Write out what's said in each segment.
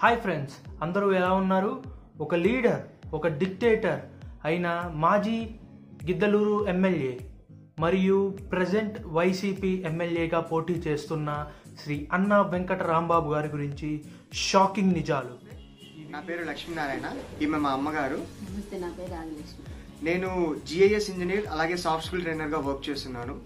Hi friends అందరూ ఎలా ఉన్నారు? ఒక లీడర్ ఒక డిక్టేటర్ అయిన మాజీ గిద్దలూరు ఎమ్మెల్యే మరియు ప్రజెంట్ వైసీపీ ఎమ్మెల్యేగా పోటీ చేస్తున్న శ్రీ అన్నా వెంకట రాంబాబు గారి గురించి షాకింగ్ నిజాలు. నా పేరు లక్ష్మీనారాయణ ఈమె మా అమ్మగారు. నమస్తే నా పేరు రాజలక్ష్మి నేను జిఐఎస్ ఇంజనీర్ అలాగే సాఫ్ట్ స్కిల్ ట్రైనర్గా వర్క్ చేస్తున్నాను.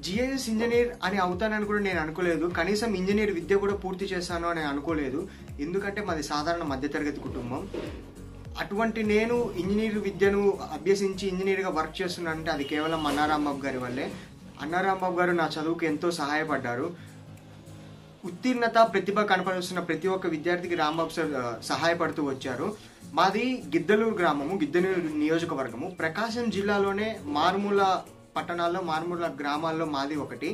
జిఐఎస్ ఇంజనీర్ అని అవుతానని కూడా నేను అనుకోలేదు. కనీసం ఇంజనీర్ విద్య కూడా పూర్తి చేస్తాను అని అనుకోలేదు. ఎందుకంటే మాది సాధారణ మధ్యతరగతి కుటుంబం. అటువంటి నేను ఇంజనీర్ విద్యను అభ్యసించి ఇంజనీర్గా వర్క్ చేస్తున్నానంటే అది కేవలం అన్నారాంబాబు గారి వల్లే. అన్నారాంబాబు గారు నా చదువుకు ఎంతో సహాయపడ్డారు. ఉత్తీర్ణత ప్రతిభ కనపరుస్తున్న ప్రతి ఒక్క విద్యార్థికి రాంబాబు సార్ సహాయపడుతూ వచ్చారు. మాది గిద్దలూరు గ్రామము గిద్దలూరు నియోజకవర్గము. ప్రకాశం జిల్లాలోనే మారుమూల పట్టణాల్లో మారుమూల గ్రామాల్లో మాది ఒకటి.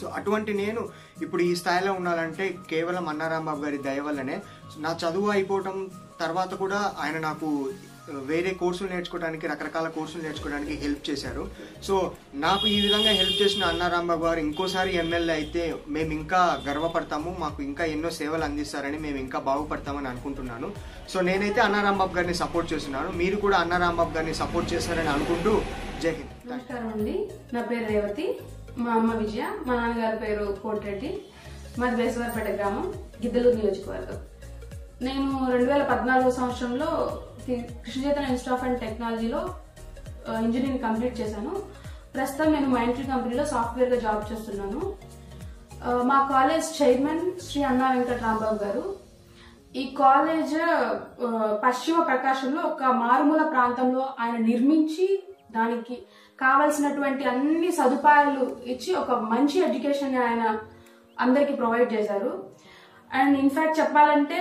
సో అటువంటి నేను ఇప్పుడు ఈ స్థాయిలో ఉండాలంటే కేవలం అన్నారాంబాబు గారి దయ వల్లనే. నా చదువు అయిపోవటం తర్వాత కూడా ఆయన నాకు వేరే కోర్సులు నేర్చుకోవడానికి రకరకాల కోర్సులు నేర్చుకోవడానికి హెల్ప్ చేశారు. సో నాకు ఈ విధంగా హెల్ప్ చేసిన అన్నారాంబాబు గారు ఇంకోసారి ఎమ్మెల్యే అయితే మేము ఇంకా గర్వపడతాము మాకు ఇంకా ఎన్నో సేవలు అందిస్తారని మేము ఇంకా బాగుపడతామని అనుకుంటున్నాను. సో నేనైతే అన్నారాంబాబు గారిని సపోర్ట్ చేస్తున్నాను. మీరు కూడా అన్నారాంబాబు గారిని సపోర్ట్ చేస్తారని అనుకుంటూ జై హింద్. నమస్కారం అండి. నా పేరు రేవతి. మా అమ్మ విజయ మా నాన్నగారి పేరు కోటిరెడ్డి. మాది బేసవారిపేట గ్రామం గిద్దలూరు నియోజకవర్గం. నేను రెండు వేల పద్నాలుగో సంవత్సరంలో కృష్ణచేతన ఇన్స్టిట్యూట్ ఆఫ్ అండ్ టెక్నాలజీలో ఇంజనీరింగ్ కంప్లీట్ చేశాను. ప్రస్తుతం నేను మైంట్రీ కంపెనీలో సాఫ్ట్వేర్గా జాబ్ చేస్తున్నాను. మా కాలేజ్ చైర్మన్ శ్రీ అన్నా వెంకట రాంబాబు గారు. ఈ కాలేజ్ పశ్చిమ ప్రకాశంలో ఒక మారుమూల ప్రాంతంలో ఆయన నిర్మించి దానికి కావలసినటువంటి అన్ని సదుపాయాలు ఇచ్చి ఒక మంచి ఎడ్యుకేషన్ ఆయన అందరికి ప్రొవైడ్ చేశారు. అండ్ ఇన్ఫాక్ట్ చెప్పాలంటే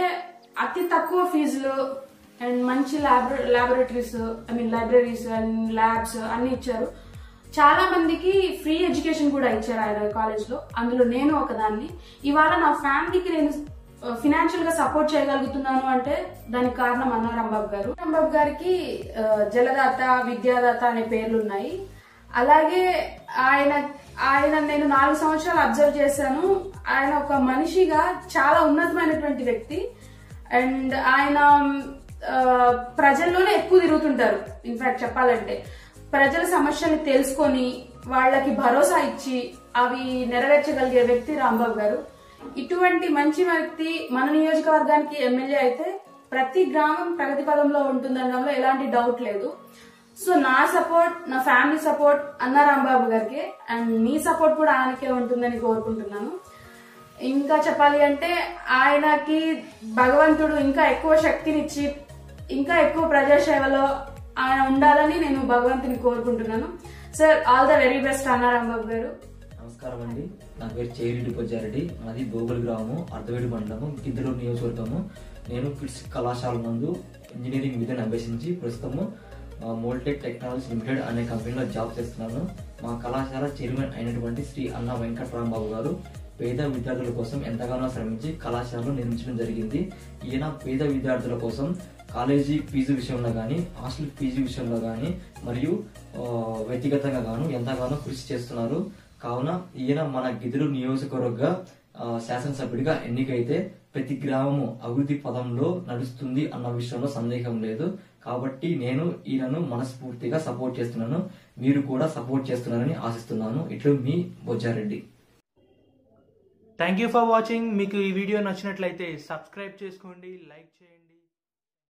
అతి తక్కువ ఫీజులు అండ్ మంచి ల్యాబ్ర laboratories I mean libraries and labs అన్ని ఇచ్చారు. చాలా మందికి ఫ్రీ ఎడ్యుకేషన్ కూడా ఇచ్చారు ఆయన కాలేజ్లో అందులో నేను ఒకదాన్ని. ఇవాళ నా ఫ్యామిలీకి నేను ఫినాన్షియల్గా సపోర్ట్ చేయగలుగుతున్నాను అంటే దానికి కారణం అన్న రాంబాబు గారు. రాంబాబు గారికి జలదాత విద్యాదాత అనే పేర్లు ఉన్నాయి అలాగే ఆయన ఆయన నేను నాలుగు సంవత్సరాలు అబ్జర్వ్ చేశాను. ఆయన ఒక మనిషిగా చాలా ఉన్నతమైనటువంటి వ్యక్తి. అండ్ ఆయన ప్రజల్లోనే ఎక్కువ తిరుగుతుంటారు. ఇన్ఫాక్ట్ చెప్పాలంటే ప్రజల సమస్యల్ని తెలుసుకొని వాళ్ళకి భరోసా ఇచ్చి అవి నెరవేర్చగలిగే వ్యక్తి రాంబాబు గారు. ఇటువంటి మంచి వ్యక్తి మన నియోజకవర్గానికి ఎమ్మెల్యే అయితే ప్రతి గ్రామం ప్రగతి పదంలో ఉంటుందనడంలో ఎలాంటి డౌట్ లేదు. సో నా సపోర్ట్ నా ఫ్యామిలీ సపోర్ట్ అన్న రాంబాబు గారికి అండ్ మీ సపోర్ట్ కూడా ఆయనకే ఉంటుందని కోరుకుంటున్నాను. ఇంకా చెప్పాలి అంటే ఆయనకి భగవంతుడు ఇంకా ఎక్కువ శక్తినిచ్చి ఇంకా ఎక్కువ ప్రజాసేవలో ఆయన ఉండాలని నేను భగవంతుని కోరుకుంటున్నాను. Sir all the very best అన్న రాంబాబు గారు. నమస్కారం అండి. నా పేరు చేరిరెడ్డి పొజ్జారెడ్డి. మాది బోగల్ గ్రామము అర్ధవేడి మండలము గిద్దలూరు నియోజకవర్గము. నేను కిడ్స్ కళాశాల నందు ఇంజనీరింగ్ విద్యను అభ్యసించి ప్రస్తుతము మోల్టెక్ టెక్నాలజీ లిమిటెడ్ అనే కంపెనీలో జాబ్ చేస్తున్నాను. మా కళాశాల చైర్మన్ అయినటువంటి శ్రీ అన్న వెంకట్రాంబాబు గారు పేద విద్యార్థుల కోసం ఎంతగానో శ్రమించి కళాశాలను నిర్మించడం జరిగింది. ఈయన పేద విద్యార్థుల కోసం కాలేజీ ఫీజు విషయంలో కానీ హాస్టల్ ఫీజు విషయంలో కానీ మరియు వ్యక్తిగతంగా గాను ఎంతగానో కృషి చేస్తున్నారు. కావున ఈయన మన గిదురు నియోజకవర్గ శాసనసభ్యుడిగా ఎన్నికైతే ప్రతి గ్రామము అభివృద్ధి పదంలో నడుస్తుంది అన్న విషయంలో సందేహం లేదు. కాబట్టి నేను ఈయనను మనస్ఫూర్తిగా సపోర్ట్ చేస్తున్నాను. మీరు కూడా సపోర్ట్ చేస్తున్నారని ఆశిస్తున్నాను. ఇట్లు మీ Bojjareddy. Thank you for watching మీకు ఈ వీడియో నచ్చినట్లయితే సబ్స్క్రైబ్ చేసుకోండి లైక్ చేయండి.